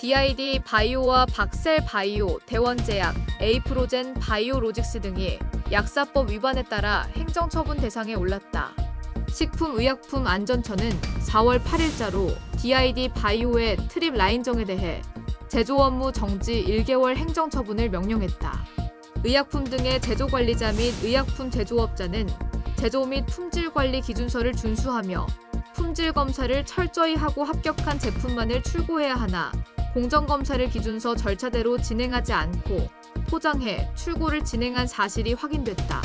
DID 바이오와 박셀 바이오, 대원제약, 에이프로젠 바이오로직스 등이 약사법 위반에 따라 행정처분 대상에 올랐다. 식품의약품안전처는 4월 8일자로 DID 바이오의 트립 라인정에 대해 제조 업무 정지 1개월 행정처분을 명령했다. 의약품 등의 제조 관리자 및 의약품 제조업자는 제조 및 품질 관리 기준서를 준수하며 품질 검사를 철저히 하고 합격한 제품만을 출고해야 하나 공정 검사를 기준서 절차대로 진행하지 않고 포장해 출고를 진행한 사실이 확인됐다.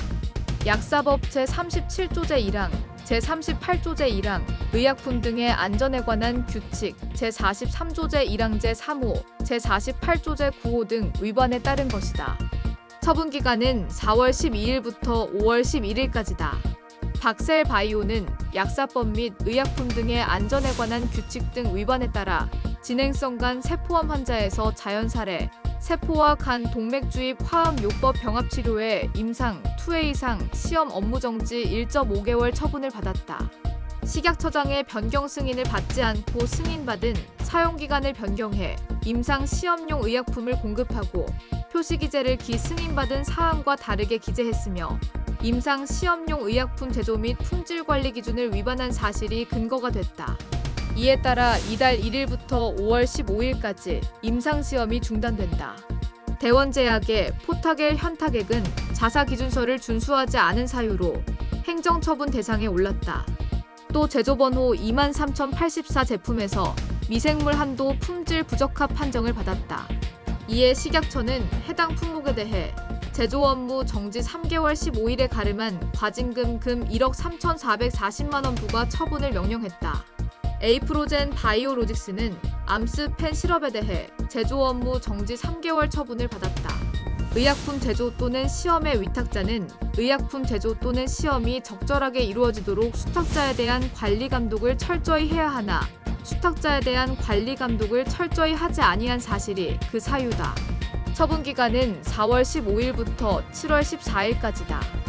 약사법 제37조 제1항, 제38조 제1항, 의약품 등의 안전에 관한 규칙, 제43조 제1항 제3호, 제48조 제9호 등 위반에 따른 것이다. 처분 기간은 4월 12일부터 5월 11일까지다. 박셀 바이오는 약사법 및 의약품 등의 안전에 관한 규칙 등 위반에 따라 진행성 간 세포암 환자에서 자연사례, 세포와 간 동맥주입 화학 요법 병합 치료에 임상 2회 이상 시험 업무 정지 1.5개월 처분을 받았다. 식약처장의 변경 승인을 받지 않고 승인받은 사용 기간을 변경해 임상 시험용 의약품을 공급하고 표시 기재를 기 승인받은 사항과 다르게 기재했으며 임상 시험용 의약품 제조 및 품질 관리 기준을 위반한 사실이 근거가 됐다. 이에 따라 이달 1일부터 5월 15일까지 임상 시험이 중단된다. 대원제약의 포타겔 현타객은 자사 기준서를 준수하지 않은 사유로 행정처분 대상에 올랐다. 또 제조번호 23,084 제품에서 미생물 한도 품질 부적합 판정을 받았다. 이에 식약처는 해당 품목에 대해 제조 업무 정지 3개월 15일에 가름한 과징금 금 1억 3,440만 원 부과 처분을 명령했다. 에이프로젠 바이오로직스는 암스펜 시럽에 대해 제조 업무 정지 3개월 처분을 받았다. 의약품 제조 또는 시험의 위탁자는 의약품 제조 또는 시험이 적절하게 이루어지도록 수탁자에 대한 관리 감독을 철저히 해야 하나 수탁자에 대한 관리 감독을 철저히 하지 아니한 사실이 그 사유다. 처분 기간은 4월 15일부터 7월 14일까지다.